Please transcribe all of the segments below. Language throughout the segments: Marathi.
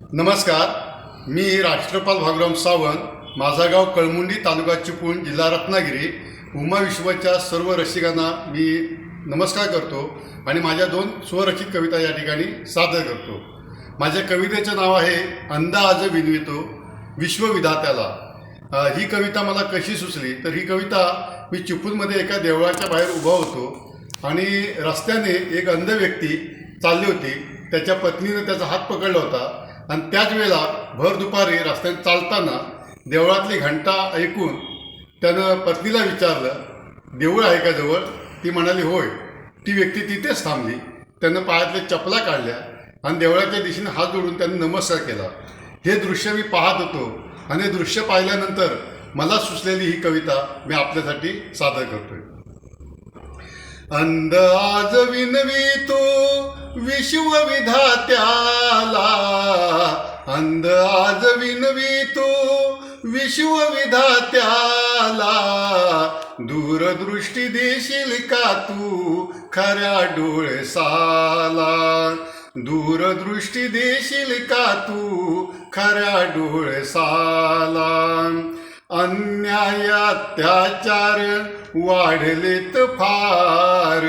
नमस्कार. मी राष्ट्रपाल भागराम सावंत माझा गाव कळमुंडी तालुका चिपळूण जिल्हा रत्नागिरी. उमा विश्वच्या सर्व रसिकांना मी नमस्कार करतो आणि माझ्या दोन स्वरचित कविता या ठिकाणी सादर करतो. माझ्या कवितेचं नाव आहे अंदाज विनवितो विश्वविधात्याला. ही कविता मला कशी सुचली? तर ही कविता मी चिपळूणमध्ये एका देवळाच्या बाहेर उभा होतो आणि रस्त्याने एक अंध व्यक्ती चालली होती. त्याच्या पत्नीनं त्याचा हात पकडला होता. आणि त्याच वेळेला भर दुपारी रस्त्याने चालताना देवळातली घंटा ऐकून त्यानं पत्नीला विचारलं देऊळ आहे का जवळ? ती म्हणाली होय. ती व्यक्ती तिथेच थांबली. त्यानं पायातल्या चपला काढल्या आणि देवळाच्या दिशेने हात जोडून त्यांनी नमस्कार केला. हे दृश्य मी पाहत होतो आणि हे दृश्य पाहिल्यानंतर मला सुचलेली ही कविता मी आपल्यासाठी सादर करतोय. अंध आज तू विश्वविधात्याला अंध आज विनवितो. विश्वविधात्याला दूरदृष्टी देशील का तू? खऱ्या डोळसाला दूरदृष्टी देशील का तू? खऱ्या डोळसाला अन्याय अत्याचार वाढलेत फार.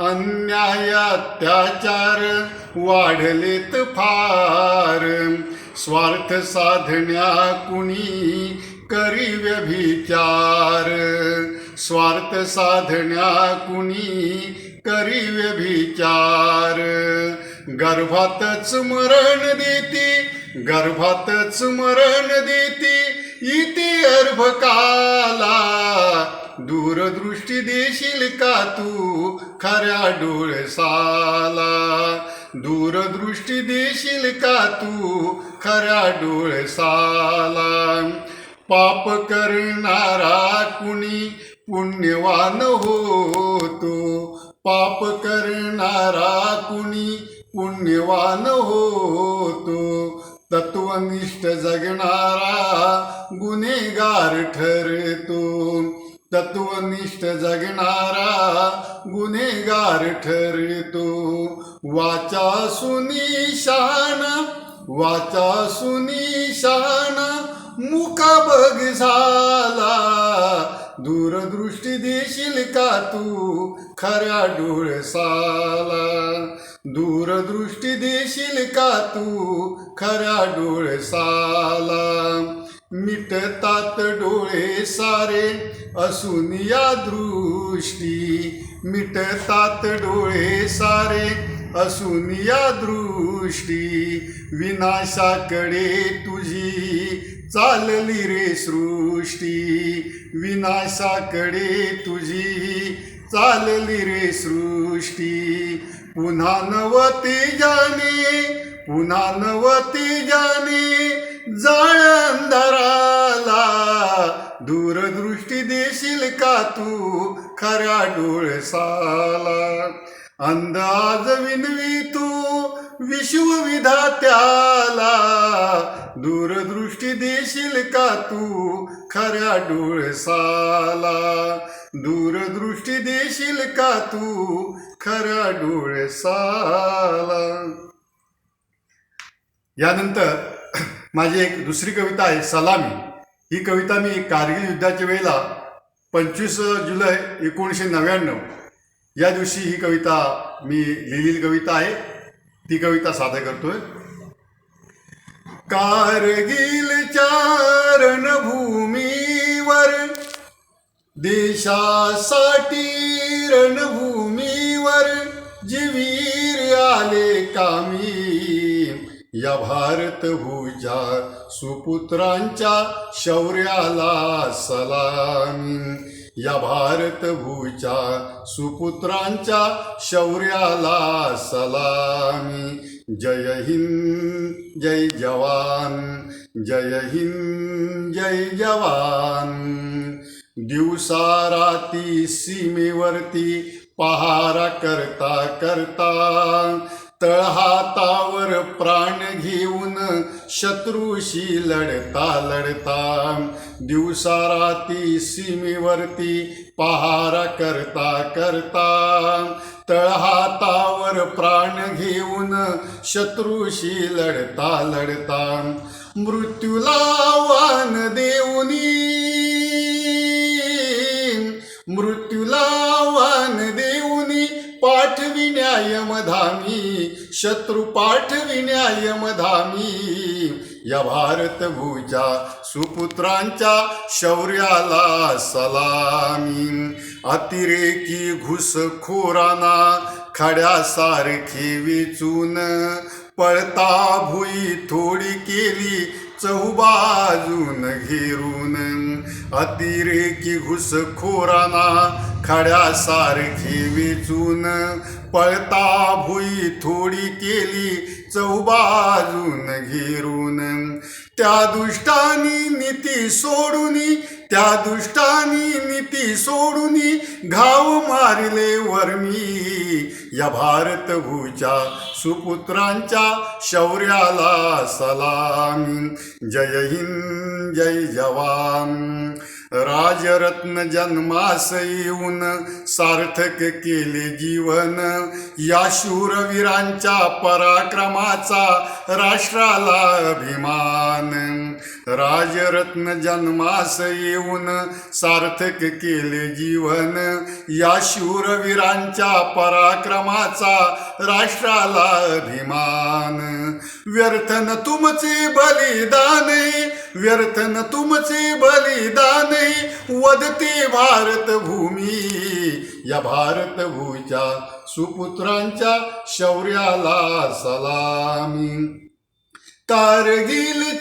अन्याय अत्याचार वाढलेत फार. स्वार्थ साधण्या कुणी करी व्यभिचार? स्वार्थ साधण्या कुणी करी व्यभिचार? गर्भातच मरण देती गर्भातच मरण देती इति अर्भकाला दूरदृष्टी देशील का तू? खऱ्या डोळसाला. दूरदृष्टी देशील का तू? खऱ्या डोळसाला. पाप करणारा कुणी पुण्यवान होतो? पाप करणारा कुणी पुण्यवान होतो? तत्वनिष्ठ जगणारा गुन्हेगार ठरतो. तत्वनिष्ठ जगणारा गुन्हेगार ठरतो. वाचा सुनिशान वाचा सुनी शान मुख बघ झाला. दूरदृष्टी देशील का तू खऱ्या डोळसाला दूरदृष्टी देशील का तू खऱ्या डोळसाला मिटतात डोळे सारे असून या दृष्टी. मिटतात डोळे सारे असून या दृष्टी. विनाशाकडे तुझी चालली रे सृष्टी. विनाशाकडे तुझी चालली रे सृष्टी. पुन्हा नवती जाणे पुन्हा नवती जाणे जाळ दूरदृष्टी देशील का तू? खऱ्या डोळसाला. अंदाज विनवी तू विश्वविधात्याला. दूरदृष्टी देशील का तू? खऱ्या डोळसाला. दूरदृष्टी देशील का तू? खऱ्या डोळसाला. यानंतर माझी एक दुसरी कविता आहे सलामी. ही कविता मी कारगिल युद्धाच्या वेळेला पंचवीस जुलै एकोणीसशे नव्याण्णव. या दिवशी ही कविता मी लिहिलेली कविता आहे. ती कविता सादर करतोय. कारगिलच्या रणभूमीवर देशासाठी रणभूमीवर जीवीर आले कामी. या भारत भूजा सुपुत्रांच्या शौर्याला सलाम. या भारत भूजा सुपुत्रांच्या शौर्याला सलाम. जय हिंद जय जवान जय हिंद जय जवान. दिवसा राती सीमेवरती पहारा करता करता तळहातावर प्राण शत्रूशी लढता लढता दिवसा राती सीमेवरती पहारा करता करता तळहातावर प्राण घेऊन शत्रूशी लढता लढता मृत्यूला वान देऊनी मृत्यूला वान दे पाठविन्यायमधामी शत्रु शत्रू या भारतभूजा सुपुत्रांच्या शौर्याला सलामी. अतिरेकी घुसखोरांना खड्यासारखी विचून. पळता भुई थोडी केली चौबाजून घेरून. अतिरेकी घुसखोरांना खड्यासारखी वेचून पळता भुई थोडी केली चौबाजून घेरून. त्या दुष्टानी नीती सोडूनी त्या दुष्टानी नीती सोडूनी घाव मारिले वर्मी. या भारत भूच्या सुपुत्रांच्या शौर्याला सलाम. जय हिंद जय जवान. राजरत्न जन्मास येऊन सार्थक केले जीवन. या शूरवीरांच्या पराक्रमाचा राष्ट्राला अभिमान. राजरत्न जन्मास येऊन सार्थक केले जीवन. या शूरवीरांच्या पराक्रमाचा राष्ट्राला अभिमान. व्यर्थन तुमचे बलिदान व्यर्थन तुमचे बलिदान वदते भारत भूमी या भारत भूच्या सुपुत्रांच्या शौर्याला सलामी. कारगिल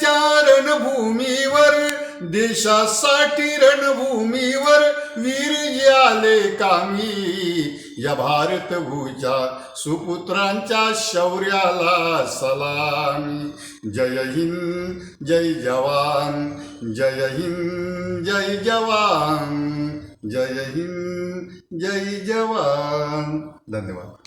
रणभूमीवर देशासाठी रणभूमीवर वीर आले कामी. या भारत भूजा सुपुत्रांच्या शौर्याला सलामी. जय हिंद जय जवान जय हिंद जय जवान जय हिंद जय जवान. धन्यवाद.